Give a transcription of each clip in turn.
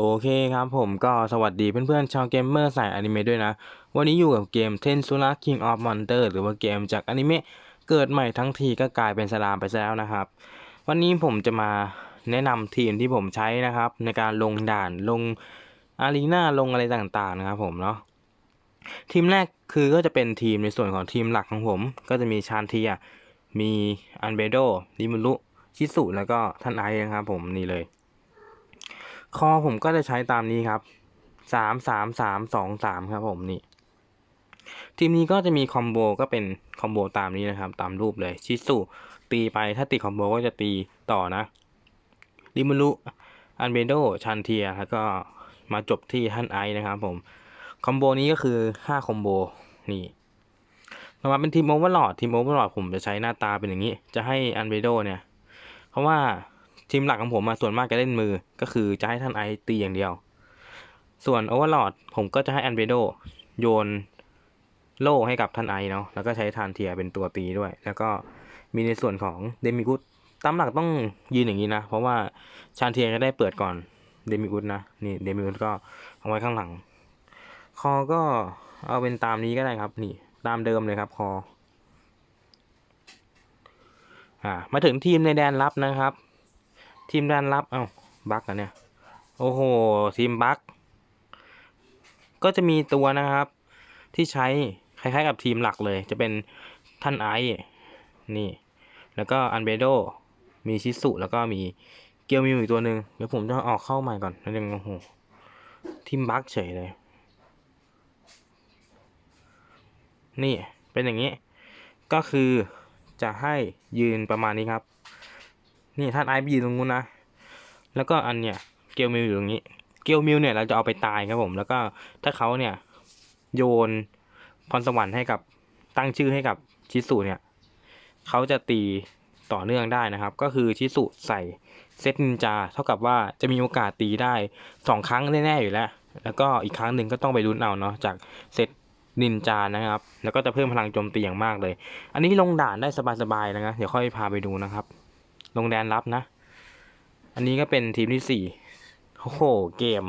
โอเคครับผมก็สวัสดีเพื่อนๆชาวเกมเมอร์สายอนิเมะด้วยนะ วันนี้อยู่กับเกมเทนซูระ King of Monster หรือว่าเกมจากอนิเมะเกิดใหม่ทั้งทีก็กลายเป็นสลามไปซะแล้วนะครับ วันนี้ผมจะมาแนะนำทีมที่ผมใช้นะครับ ในการลงด่านลงอารีนาลงอะไรต่างๆนะครับผมเนาะทีมแรกคือก็จะเป็นทีมในส่วนของทีมหลักของผม ก็จะมีชานเทียมีอันเบโดดิมุรุชิสุแล้วก็ท่านไอนะครับผมนี่เลย คอผมก็จะใช้ตามนี้ครับสามสามสามสองสามครับผมนี่ ทีมนี้ก็จะมีคอมโบก็เป็นคอมโบตามนี้นะครับ ตามรูปเลยชิสุตีไปถ้าติดคอมโบก็จะตีต่อนะริมุรุอันเบโดชันเทียแล้วก็มาจบที่ท่านไอนะครับผมคอมโบนี้ก็คือห้าคอมโบนี่ต่อมาเป็นทีมโอเวอร์ลอดทีมโอเวอร์ลอดผมจะใช้หน้าตาเป็นอย่างนี้ จะให้อันเบโดเนี่ย เพราะว่า ทีมหลักของผมมาส่วนมากจะเล่นมือ ก็คือจะให้ท่านไอตีอย่างเดียว ส่วนโอเวอร์ลอดผมก็จะให้อันเบโดโยนโล่ให้กับท่านไอเนาะแล้วก็ใช้ทานเทียเป็นตัวตีด้วย แล้วก็มีในส่วนของเดมิกุสตามหลักต้องยืนอย่างนี้นะ เพราะว่าชานเทียจะได้เปิดก่อนเดมิกุสนะนี่เดมิกุสก็เอาไว้ข้างหลัง คอก็เอาเป็นตามนี้ก็ได้ครับ นี่ ตามเดิมเลยครับคออ่ามาถึงทีมในแดนรับนะครับ ทีมแดนรับ เอ้าบักอะเนี่ย โอ้โห ทีมบักก็จะมีตัวนะครับ ที่ใช้คล้ายๆกับทีมหลักเลย จะเป็นท่านไอนี่ แล้วก็อันเบโด มีชิสุ แล้วก็มีเกียวมิวอีกตัวหนึ่งเดี๋ยวผมจะออกเข้าใหม่ก่อนนั่นเองโอ้โหทีมบักเฉยเลย นี่เป็นอย่างนี้ ก็คือจะให้ยืนประมาณนี้ครับ นี่ท่านไอซ์ไปยืนตรงนู้นนะ แล้วก็อันเนี้ยเกลมิวอยู่ตรงนี้ เกลมิวเนี่ยเราจะเอาไปตายครับผม แล้วก็ถ้าเขาเนี่ยโยนพรสวรรค์ให้กับตั้งชื่อให้กับชิสุเนี่ยเขาจะตีต่อเนื่องได้นะครับ ก็คือชิสุใส่เซตนินจาเท่ากับว่าจะมีโอกาสตีได้สองครั้งแน่ๆอยู่แล้ว แล้วก็อีกครั้งหนึ่งก็ต้องไปลุ้นเอาเนาะจากเซตนินจานะครับ แล้วก็จะเพิ่มพลังโจมตีอย่างมากเลย อันนี้ลงด่านได้สบายๆนะครับ เดี๋ยวค่อยพาไปดูนะครับ ลงแดนรับนะ อันนี้ก็เป็นทีมที่สี่โอ้โห เกม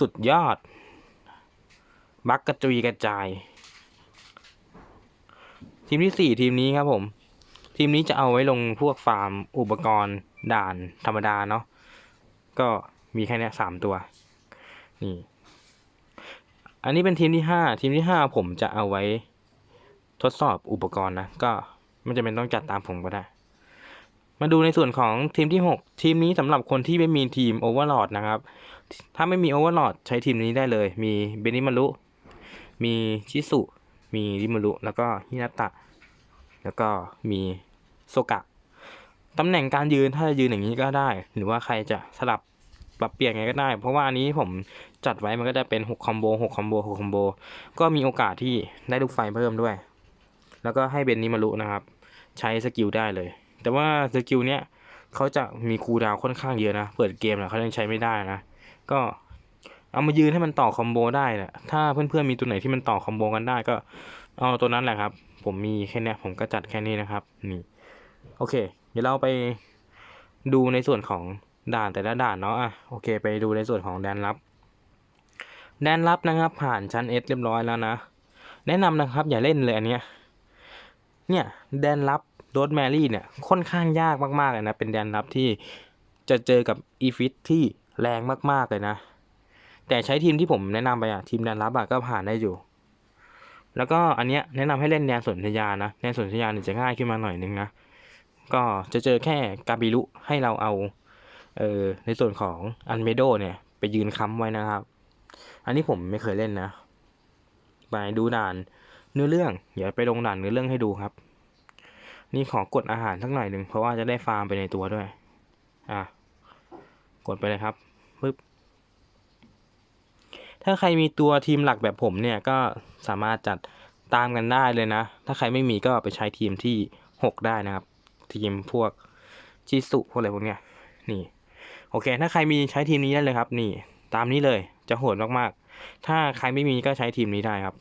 สุดยอด บักกระจุยกระจาย ทีมที่สี่ทีมนี้ครับผม ทีมนี้จะเอาไว้ลงพวกฟาร์มอุปกรณ์ด่านธรรมดาเนาะก็มีแค่เนี้ยสามตัว นี่ อันนี้เป็นทีมที่ห้าทีมที่ห้าผมจะเอาไว้ทดสอบอุปกรณ์นะ ก็ไม่จำเป็นต้องจัดตามผมก็ได้ มาดูในส่วนของทีมที่ 6 ทีมนี้สำหรับคนที่ไม่มีทีมโอเวอร์ลอดนะครับ ถ้าไม่มีโอเวอร์ลอดใช้ทีมนี้ได้เลย มีเบนิมารุมีชิสุ มีริมารุแล้วก็ฮินาตะ แล้วก็มีโซกะตำแหน่งการยืนถ้าจะยืนอย่างนี้ก็ได้ หรือว่าใครจะสลับปรับเปลี่ยนไงก็ได้ เพราะว่าอันนี้ผมจัดไว้มันก็จะเป็น6คอมโบ6คอมโบ6คอมโบก็มีโอกาสที่ได้ลูกไฟเพิ่มด้วย แล้วก็ให้เบนนิมารุนะครับ ใช้สกิลได้เลย แต่ว่าสกิลเนี้ยเขาจะมีคูดาวค่อนข้างเยอะนะ เปิดเกมนะเขายังใช้ไม่ได้นะ ก็เอามายืนให้มันต่อคอมโบได้แหละถ้าเพื่อนๆมีตัวไหนที่มันต่อคอมโบกันได้ก็เอาตัวนั้นแหละครับ ผมมีแค่นี้ผมก็จัดแค่นี้นะครับ นี่ โอเค เดี๋ยวเราไปดูในส่วนของด่านแต่ละด่านเนาะอะโอเค ไปดูในส่วนของแดนรับ แดนรับนะครับ ผ่านชั้น S เรียบร้อยแล้วนะ แนะนำนะครับ อย่าเล่นเลยอันเนี้ยเนี่ยแดนรับ โรดแมรี่เนี่ยค่อนข้างยากมากๆเลยนะ เป็นแดนรับที่จะเจอกับอีฟิตที่แรงมากๆเลยนะ แต่ใช้ทีมที่ผมแนะนำไปอะทีมแดนรับอะก็ผ่านได้อยู่ แล้วก็อันเนี้ยแนะนำให้เล่นแดนสนธยานะแดนสนธยาเนี่ยจะง่ายขึ้นมาหน่อยนึงนะก็จะเจอแค่กาบิรุให้เราเอาเออในส่วนของอันเมโดเนี่ยไปยืนค้ำไว้นะครับ อันนี้ผมไม่เคยเล่นนะ ไปดูด่านเนื้อเรื่อง เดี๋ยวไปลงด่านเนื้อเรื่องให้ดูครับ นี่ขอกดอาหารสักหน่อยหนึ่งเพราะว่าจะได้ฟาร์มไปในตัวด้วย อะ กดไปเลยครับปึ๊บ ถ้าใครมีตัวทีมหลักแบบผมเนี่ยก็สามารถจัดตามกันได้เลยนะ ถ้าใครไม่มีก็ไปใช้ทีมที่หกได้นะครับ ทีมพวกชิสุพวกอะไรพวกเนี้ย นี่ โอเค ถ้าใครมีใช้ทีมนี้ได้เลยครับ นี่ ตามนี้เลย จะโหดมากๆ ถ้าใครไม่มีก็ใช้ทีมนี้ได้ครับ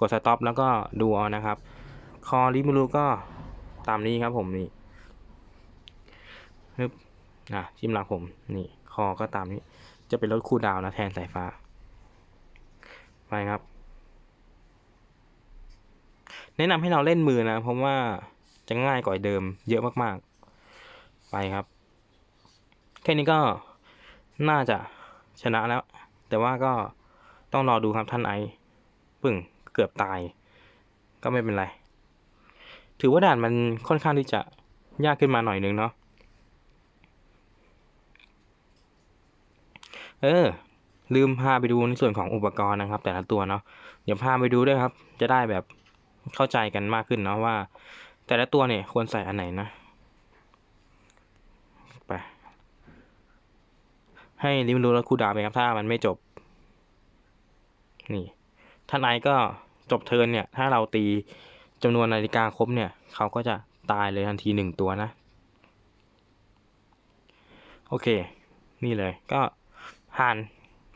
กดสต็อปแล้วก็ดูเอานะครับ คอริมูรุก็ ตามนี้ครับผมนี่ฮึบอะทีมหลักผมนี่ คอก็ตามนี้ จะเป็นลดคูลดาวนะแทนสายฟ้า ไปครับ แนะนำให้เราเล่นมือนะ เพราะว่าจะง่ายกว่าเดิม เยอะมากๆ ไปครับ แค่นี้ก็น่าจะชนะแล้ว แต่ว่าก็ต้องรอดูครับท่านไอซ์ปึ่งเกือบตาย ก็ไม่เป็นไร ถือว่าด่านมันค่อนข้างที่จะยากขึ้นมาหน่อยนึงเนาะเออ ลืมพาไปดูในส่วนของอุปกรณ์นะครับ แต่ละตัวเนาะเดี๋ยวพาไปดูด้วยครับ จะได้แบบเข้าใจกันมากขึ้นเนาะว่า แต่ละตัวเนี่ยควรใส่อันไหนนะไปให้ริมรู้แล้วคูดาไปครับถ้ามันไม่จบ นี่ท่านไอก็จบเทินเนี่ย ถ้าเราตี จำนวนนาฬิกาครบเนี่ยเขาก็จะตายเลยทันทีหนึ่งตัวนะ โอเค นี่เลยก็ผ่าน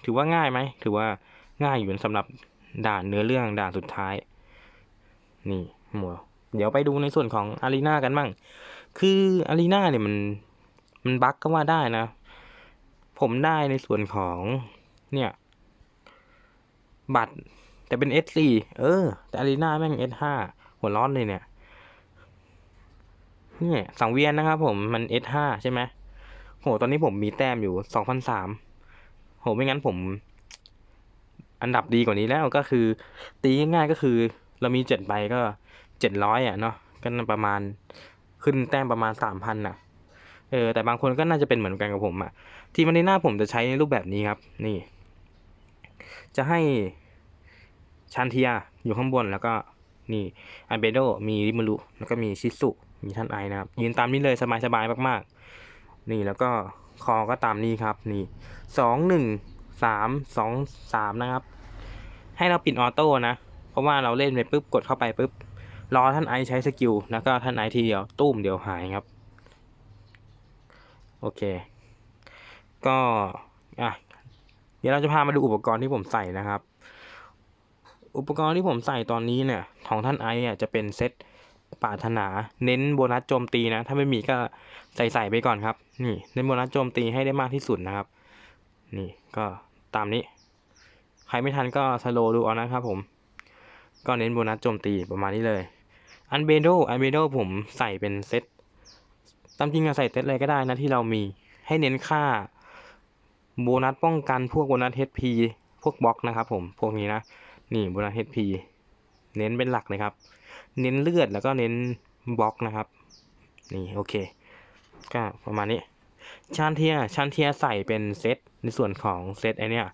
ถือว่าง่ายไหมถือว่าง่ายอยู่สำหรับด่านเนื้อเรื่องด่านสุดท้าย นี่หมวเดี๋ยวไปดูในส่วนของอารีนากันบ้าง คืออารีนาเนี่ยมันมันบั๊กก็ว่าได้นะ ผมได้ในส่วนของเนี่ย บัตรแต่เป็น S4 เออ แต่อารีนาแม่ง S5 หัวร้อนเลยเนี่ยเนี่ยสังเวียนนะครับผมมัน S5 ใช่ไหมโหตอนนี้ผมมีแต้มอยู่สองพันสามโหไม่งั้นผม อันดับดีกว่านี้แล้วก็คือ ตีง่ายๆก็คือ เรามีเจ็ดใบก็เจ็ดร้อยอะเนาะก็ประมาณขึ้นแต้มประมาณสามพันอะ เออ แต่บางคนก็น่าจะเป็นเหมือนกันกับผมอะ ทีมันในหน้าผมจะใช้ในรูปแบบนี้ครับ นี่ จะให้ชันเทียอยู่ข้างบนแล้วก็ นี่อันเบโดมีริมูรุแล้วก็มีชิสุมีท่านไอนะครับ ยืนตามนี้เลยสบายๆมากๆ นี่แล้วก็คอก็ตามนี้ครับนี่สองหนึ่งสามสองสามนะครับ ให้เราปิดออโต้นะ เพราะว่าเราเล่นไปปุ๊บกดเข้าไปปุ๊บรอท่านไอใช้สกิลแล้วก็ท่านไอทีเดียวตุ้มเดียวหายครับ โอเค ก็อะเดี๋ยวเราจะพามาดูอุปกรณ์ที่ผมใส่นะครับ อุปกรณ์ที่ผมใส่ตอนนี้เนี่ยของท่านไออะจะเป็นเซตปาถนาเน้นโบนัสโจมตีนะ ถ้าไม่มีก็ใส่ใส่ไปก่อนครับ นี่เน้นโบนัสโจมตีให้ได้มากที่สุดนะครับ นี่ก็ตามนี้ ใครไม่ทันก็สโลดูเอานะครับผม ก็เน้นโบนัสโจมตีประมาณนี้เลย อันเบโดอันเบโดผมใส่เป็นเซตตามจริงอะใส่เซตอะไรก็ได้นะที่เรามีให้เน้นค่าโบนัสป้องกันพวกโบนัส HP พวกบล็อกนะครับผมพวกนี้นะ นี่โบนัส HP เน้นเป็นหลักเลยครับ เน้นเลือดแล้วก็เน้นบล็อกนะครับ นี่โอเค ก็ประมาณนี้ชานเทียชานเทียใส่เป็นเซตในส่วนของเซตไอเนี้ย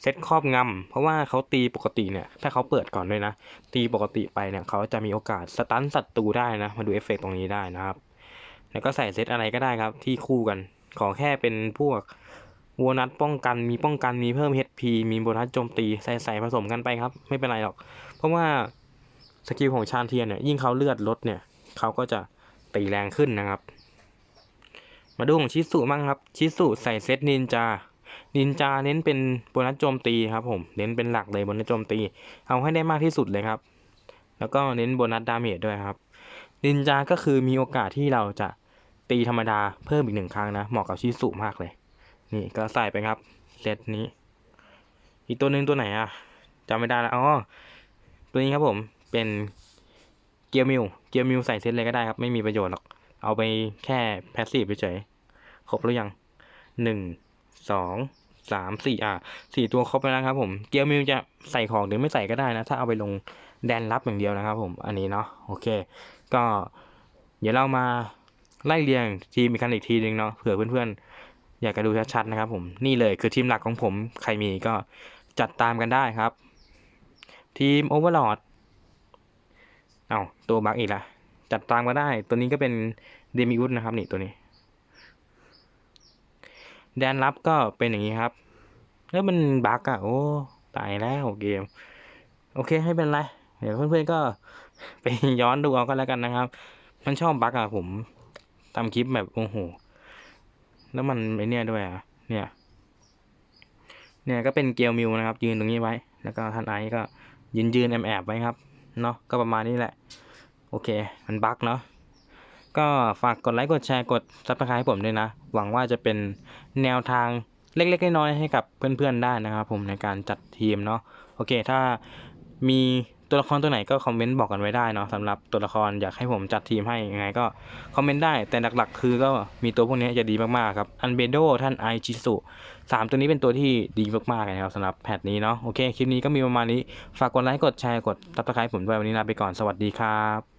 เซตครอบงำเพราะว่าเขาตีปกติเนี่ย ถ้าเขาเปิดก่อนด้วยนะ ตีปกติไปเนี่ยเขาจะมีโอกาสสตันศัตรูได้นะ มาดูเอฟเฟกต์ตรงนี้ได้นะครับ แล้วก็ใส่เซตอะไรก็ได้ครับที่คู่กัน ขอแค่เป็นพวก โบนัสป้องกันมีป้องกันมีเพิ่ม HP มีโบนัสโจมตีใส่ใส่ผสมกันไปครับ ไม่เป็นไรหรอก เพราะว่าสกิลของชานเทียนเนี่ยยิ่งเขาเลือดลดเนี่ยเขาก็จะตีแรงขึ้นนะครับ มาดูของชิสุบ้างครับ ชิสุใส่เซตนินจา นินจาเน้นเป็นโบนัสโจมตีครับผม เน้นเป็นหลักเลยโบนัสโจมตี เอาให้ได้มากที่สุดเลยครับ แล้วก็เน้นโบนัสดาเมจด้วยครับ นินจาก็คือมีโอกาสที่เราจะตีธรรมดาเพิ่มอีกหนึ่งครั้งนะ เหมาะกับชิสุมากเลย นี่ก็ใส่ไปครับเซตนี้ อีกตัวหนึ่งตัวไหนอะจำไม่ได้แล้วอ๋อตัวนี้ครับผมเป็นเกียร์มิวเกียร์มิวใส่เซตเลยก็ได้ครับ ไม่มีประโยชน์หรอก เอาไปแค่แพสซีฟเฉยครบหรือยังหนึ่งสองสามสี่อะสี่ตัวครบแล้วครับผมเกียร์มิวจะใส่ของหรือไม่ใส่ก็ได้นะ ถ้าเอาไปลงแดนรับอย่างเดียวนะครับผมอันนี้เนาะโอเค ก็เดี๋ยวเรามาไล่เรียงทีมอีกคันอีกทีหนึ่งเนาะเผื่อเพื่อนๆ อยากจะดูชัดๆนะครับผมนี่เลยคือทีมหลักของผมใครมีก็จัดตามกันได้ครับ ทีมโอเวอร์ลอดเอาตัวบักอีกละจัดตามก็ได้ ตัวนี้ก็เป็นเดมิอุสนะครับนี่ตัวนี้ แดนรับก็เป็นอย่างนี้ครับ แล้วมันบักอะโอ้ตายแล้วเกม โอเคให้เป็นไร เดี๋ยวเพื่อนๆก็ไปย้อนดูเอาก็แล้วกันนะครับ มันชอบบักอะผมทำคลิปแบบโอ้โห แล้วมันไอเนี่ยด้วยอะเนี่ย เนี่ยก็เป็นเกลมิวนะครับ ยืนตรงนี้ไว้ แล้วก็ท่านไอก็ยืนยืนแอบแอบไว้ครับ เนาะก็ประมาณนี้แหละ โอเค มันบั๊กเนาะ ก็ฝากกดไลค์กดแชร์กดซับสไครต์ให้ผมด้วยนะ หวังว่าจะเป็นแนวทางเล็กๆน้อยๆให้กับเพื่อนๆได้นะครับ ผมในการจัดทีมเนาะ โอเค ถ้ามี ตัวละครตัวไหนก็คอมเมนต์บอกกันไว้ได้เนาะสำหรับตัวละครอยากให้ผมจัดทีมให้ยังไงก็คอมเมนต์ได้แต่หลักๆ คือก็มีตัวพวกนี้จะดีมากๆครับอันเบโดท่านไอจิสุสามตัวนี้เป็นตัวที่ดีมากๆเลยนะครับสำหรับแพทนี้เนาะโอเคคลิปนี้ก็มีประมาณนี้ฝากกดไลค์กดแชร์กดติดตามผมด้วยวันนี้ลาไปก่อนสวัสดีครับ